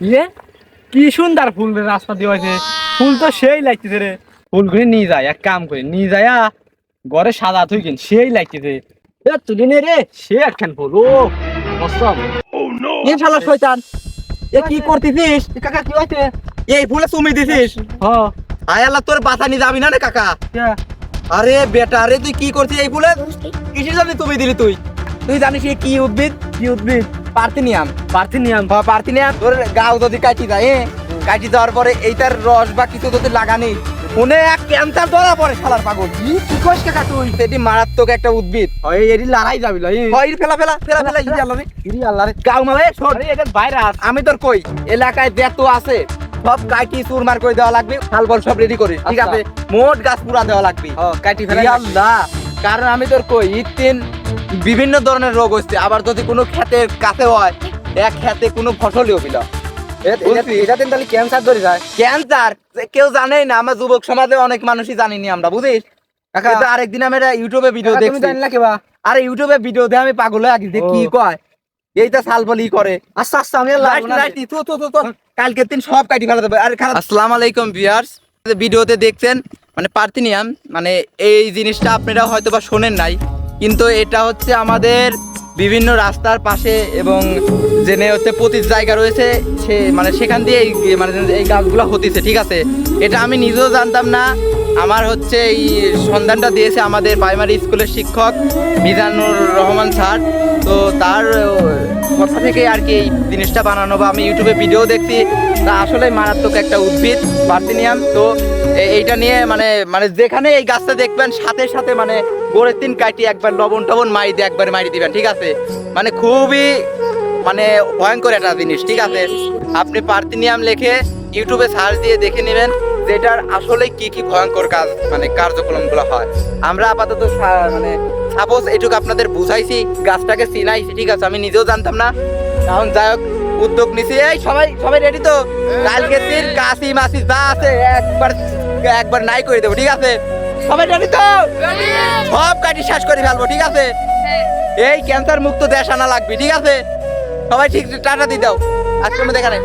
ইয়ে? কি সুন্দর ফুল রে রাস্তা দিয়ে হয়েছে। ফুল তো সেই লাগতেছে রে। ফুল করে নিয়ে যায় এক কাম করে নিয়ে যায় ঘরে সাদা তুই কিন সেই লাগতেছে। এ তুলি নে রে সে একখান ফুল ও অসম। এ শালা শয়তান। এ কি করতেছিস? কাকা কি হইছে এই ফুলে তুমি দিছিস? হ। আয় আল্লাহ তোর বাতা নিয়ে যাবি না রে কাকা? আরে বেটা আরে তুই কি করছিস এই ফুলে? কিসের জন্য তুমি দিলি তুই? তুই জানিস এ কি উদ্ভিদ? কি উদ্ভিদ? পার্থেনিয়াম। পার্থেনিয়াম? বা পার্থেনিয়াম। তোর গাও যদি কাটি এ? কাটি যাওয়ার পরে এইটার রস বা কিছু যদি লাগানি মনে এক ক্যান্সার ধরা পড়ে শালার পাগল। কি কি কইস কাকা তুই? সেটি মারাত্মক একটা উদ্ভিদ। ওই এরি লড়াই যাবি লই হয় ফেলা ফেলা ফেলা ফেলা ইজি আল্লাহ রে। ইরি আল্লাহ রে। গাও মালে শোন। আরে এটা ভাইরাস আমি তোর কই এলাকায় যত আছে। সব কাটি চুরমার করে দেওয়া লাগবে শালবল সব রেডি করে। ঠিক আচ্ছা। আছে? মোট গাছ পুরা দেওয়া লাগবে। হ কাটি ফেলা আল্লাহ। কারণ আমি তোর কই ইতিন বিভিন্ন ধরনের রোগ হচ্ছে আবার যদি কোনো খেতের কাছে হয় এক খেতে কোনো ফসলই হবিল বুঝলি? এটা তাহলে ক্যান্সার ধরে যায়। ক্যান্সার কেউ জানেই না আমার যুবক সমাজে অনেক মানুষই জানিনি আমরা বুঝিস? কিন্তু আরেকদিন আমি একটা ইউটিউবে ভিডিও কাকা, তুমি দেখছি। কেবা আরে ইউটিউবে ভিডিও দেখে আমি পাগল হয়ে গেছি কি কয়? এইটা সালবলি করে। আচ্ছা আচ্ছা আমি দিন সব কাটি ফেলা দেবে। আরে আসসালামু আলাইকুম ভিউয়ার্স ভিডিওতে দেখছেন মানে পার্থিনিয়াম মানে এই জিনিসটা আপনারা হয়তো বা শোনেন নাই। কিন্তু এটা হচ্ছে আমাদের বিভিন্ন রাস্তার পাশে এবং জেনে হচ্ছে প্রতি জায়গা রয়েছে, সে মানে সেখান দিয়ে এই মানে এই গাছগুলো হতেছে, ঠিক আছে? এটা আমি নিজেও জানতাম না। আমার হচ্ছে এই সন্ধানটা দিয়েছে আমাদের প্রাইমারি স্কুলের শিক্ষক মিজানুর রহমান স্যার। তো তার কথা থেকে আর কি এই জিনিসটা বানানো বা আমি ইউটিউবে ভিডিও দেখছি, তা আসলে মারাত্মক একটা উদ্ভিদ পার্থেনিয়াম তো এইটা নিয়ে মানে মানে যেখানে এই গাছটা দেখবেন, সাথে সাথে মানে গোড়ের তিন কাটি একবার লবণ টবণ মারি দিয়ে একবার মারি দিবেন, ঠিক আছে? মানে খুবই মানে ভয়ঙ্কর একটা জিনিস, ঠিক আছে? আপনি পার্থেনিয়াম লেখে ইউটিউবে সার্চ দিয়ে দেখে নেবেন যেটার আসলে কি কি ভয়ঙ্কর কাজ মানে কার্যক্রমগুলো হয়। আমরা আপাতত মানে সাপোজ এটুকু আপনাদের বুঝাইছি, গাছটাকে চিনাইছি, ঠিক আছে? আমি নিজেও জানতাম না। এখন যাই হোক, উদ্যোগ নিছি। এই সবাই সবাই রেডি তো? কালকে দিন কাশি মাসি যা আছে, একবার একবার নাই করে দেবো, ঠিক আছে? সবাই জানি তো? সব কাটি শেষ করে ফেলব, ঠিক আছে? এই ক্যান্সার মুক্ত দেশ আনা লাগবে, ঠিক আছে? সবাই ঠিক, টাটা দিয়ে দাও। আজকে আমি দেখা নেই